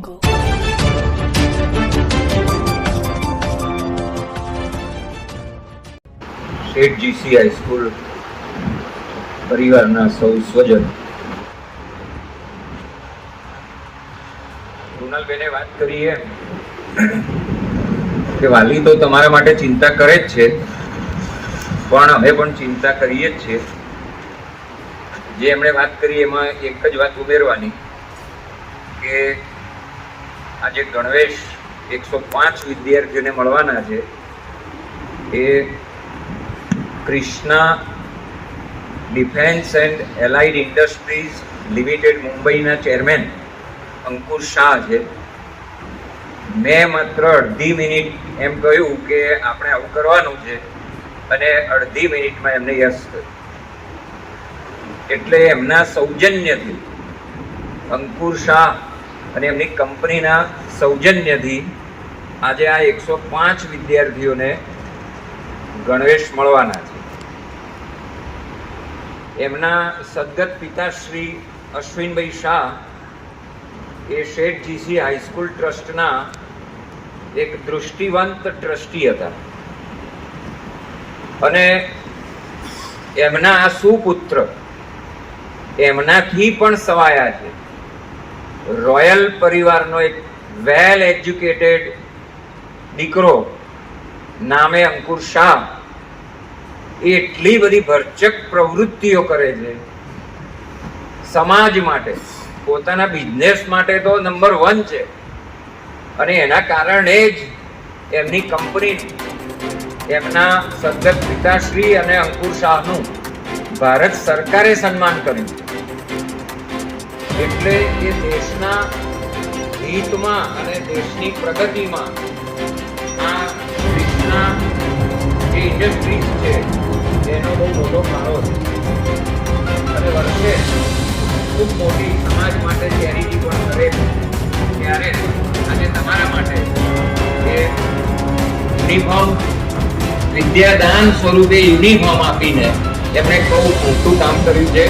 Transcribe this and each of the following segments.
jungle. શેઠ GC high school પરિવારના સૌ સ્વજન કૃણાલબેને વાત કરી એમ કે વાલી તો તમારા માટે ચિંતા કરે જ છે, પણ અમે પણ ચિંતા કરીએ જ છીએ જે એમણે વાત કરી એમાં એક જ વાત ઉમેરવાની કે આજે ગણવેશ એકસો પાંચ વિદ્યાર્થીઓને મળવાના છે. એ Krishna defence and allied industries limited મુંબઈના ચેરમેન અંકુર શાહ છે. મેં માત્ર અડધી મિનિટ એમ કહ્યું કે આપણે આવું કરવાનું છે અને અડધી મિનિટમાં એમને યસ કર્યું એટલે એમના સૌજન્યથી અંકુર શાહ અને એમની કંપનીના સૌજન્યથી આજે આ એકસો પાંચ વિદ્યાર્થીઓને ગણવેશ મળવાના છે. એમના સદગત પિતાશ્રી અશ્વિનભાઈ શાહ એ શેઠ જીસી હાઈસ્કૂલ ટ્રસ્ટના એક દૃષ્ટિવંત ટ્રસ્ટી હતા. અને એમના આ સુપુત્ર એમનાથી પણ સવાયા છે. રોયલ પરિવારનો એક વેલ એજ્યુકેટેડ દીકરો નામે અંકુર શાહ એ એટલી બધી ભરચક પ્રવૃત્તિઓ કરે છે. સમાજ માટે, પોતાના બિઝનેસ માટે તો નંબર વન છે. અને એના કારણે જ એમની કંપની એમના સદગત પિતાશ્રી અને અંકુર શાહનું ભારત સરકારે સન્માન કર્યું. એટલે એ દેશના હિતમાં અને દેશની પ્રગતિમાં આ દેશના જે ઇન્ડસ્ટ્રીઝ છે એનો બહુ મોટો ફાળો છે. અને વર્ષે ખૂબ મોટી સમાજ માટે ચેરિટી પણ કરે ત્યારે આજે તમારા માટે એ યુનિફોર્મ વિદ્યાદાન સ્વરૂપે યુનિફોર્મ આપીને એમણે બહુ મોટું કામ કર્યું છે.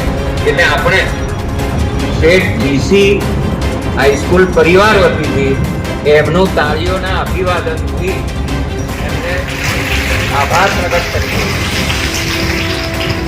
એટલે આપણે શેઠ ડીસી હાઈસ્કૂલ પરિવાર વતીથી એમનું તાળીઓના અભિવાદનથી એમને આભાર પ્રગટ કરીએ